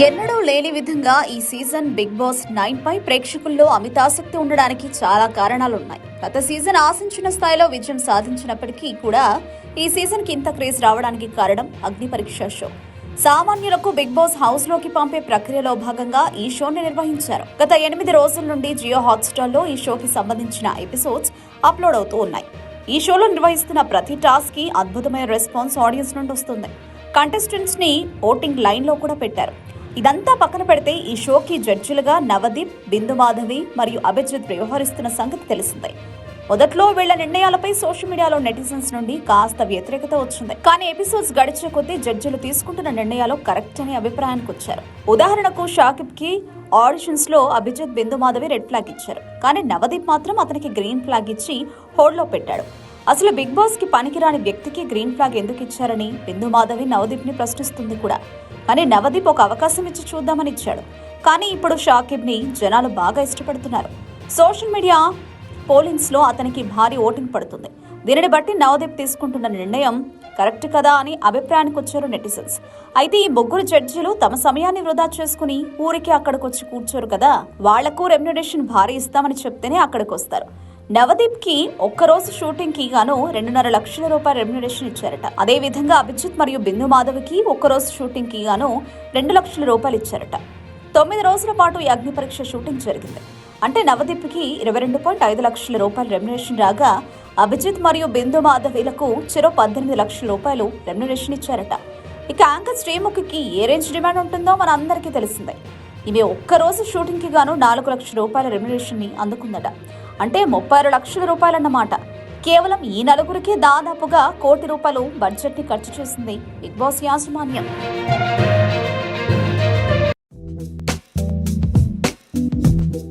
ఎన్నడూ లేని విధంగా ఈ సీజన్ బిగ్ బాస్ నైన్ పై ప్రేక్షకుల్లో అమితాసక్తి ఉండడానికి చాలా కారణాలున్నాయి. గత సీజన్ ఆశించిన స్థాయిలో విజయం సాధించినప్పటికీ కూడా ఈ సీజన్కి ఇంత క్రేజ్ రావడానికి కారణం అగ్ని పరీక్ష షో. సామాన్యులకు బిగ్ బాస్ హౌస్లోకి పంపే ప్రక్రియలో భాగంగా ఈ షోని నిర్వహించారు. గత ఎనిమిది రోజుల నుండి జియో హాట్స్టార్లో ఈ షోకి సంబంధించిన ఎపిసోడ్స్ అప్లోడ్ అవుతూ ఉన్నాయి. ఈ షోలో నిర్వహిస్తున్న ప్రతి టాస్క్కి అద్భుతమైన రెస్పాన్స్ ఆడియన్స్ నుండి వస్తుంది. కంటెస్టెంట్స్ని ఓటింగ్ లైన్లో కూడా పెట్టారు. ఇదంతా పక్కన పెడితే ఈ షోకి జడ్జిలుగా నవదీప్ బిందు మాధవి మరియు అభిజిత్ వ్యవహరిస్తున్న సంగతి తెలిసిందే. మొదట్లో వీళ్ళ నిర్ణయాలపై సోషల్ మీడియాలో నెటిజన్స్ నుండి కాస్త వ్యతిరేకత వచ్చింది. కానీ ఎపిసోడ్స్ గడిచే కొద్దీ జడ్జిలు తీసుకుంటున్న నిర్ణయాలు కరెక్ట్ అనే అభిప్రాయానికి వచ్చారు. ఉదాహరణకు షాకిబ్కి ఆడిషన్స్లో అభిజిత్ బిందు మాధవి రెడ్ ఫ్లాగ్ ఇచ్చారు. కానీ నవదీప్ మాత్రం అతనికి గ్రీన్ ఫ్లాగ్ ఇచ్చి హోల్డ్లో పెట్టాడు. అసలు బిగ్ బాస్కి పనికిరాని వ్యక్తికి గ్రీన్ ఫ్లాగ్ ఎందుకు ఇచ్చారని బిందు మాధవి నవదీప్ని ప్రశ్నిస్తుంది కూడా. కానీ నవదీప్ ఒక అవకాశం ఇచ్చి చూద్దామని ఇచ్చాడు. కానీ ఇప్పుడు షాకిబ్ని జనాలు బాగా ఇష్టపడుతున్నారు. సోషల్ మీడియా పోలింగ్స్లో అతనికి భారీ ఓటింగ్ పడుతుంది. దీనిని బట్టి నవదీప్ తీసుకుంటున్న నిర్ణయం కరెక్ట్ కదా అని అభిప్రాయానికి వచ్చారు నెటిజన్స్. అయితే ఈ ముగ్గురు జడ్జిలు తమ సమయాన్ని వృధా చేసుకుని ఊరికి అక్కడికి వచ్చి కూర్చోరు కదా? వాళ్ళకు రెమ్యునేషన్ భారీ ఇస్తామని చెప్తేనే అక్కడికి వస్తారు నవదీప్కి ఒక్కరోజు షూటింగ్కి గాను రెండున్నర లక్షల రూపాయల రెమ్యునరేషన్ ఇచ్చారట. అదే విధంగా అభిజిత్ మరియు బిందు మాధవికి ఒక్కరోజు షూటింగ్కి గాను రెండు లక్షల రూపాయలు ఇచ్చారట. తొమ్మిది రోజుల పాటు ఈ అగ్ని పరీక్ష షూటింగ్ జరిగింది. అంటే నవదీప్కి ఇరవై రెండు పాయింట్ ఐదు లక్షల రూపాయల రెమ్యునరేషన్ రాగా అభిజిత్ మరియు బిందు మాధవిలకు చెరో పద్దెనిమిది లక్షల రూపాయలు రెమ్యునరేషన్ ఇచ్చారట. ఇక యాంకర్ శ్రీముఖికి ఏ రేంజ్ డిమాండ్ ఉంటుందో మన అందరికీ తెలిసిందే. ఈమె ఒక్కరోజు షూటింగ్కి గాను నాలుగు లక్షల రూపాయల రెమ్యునరేషన్ని అందుకుందట. అంటే ముప్పై ఆరు లక్షల రూపాయలన్నమాట. కేవలం ఈ నలుగురికి దాదాపుగా కోటి రూపాయలు బడ్జెట్ని ఖర్చు చేసింది బిగ్ బాస్ యాజమాన్యం.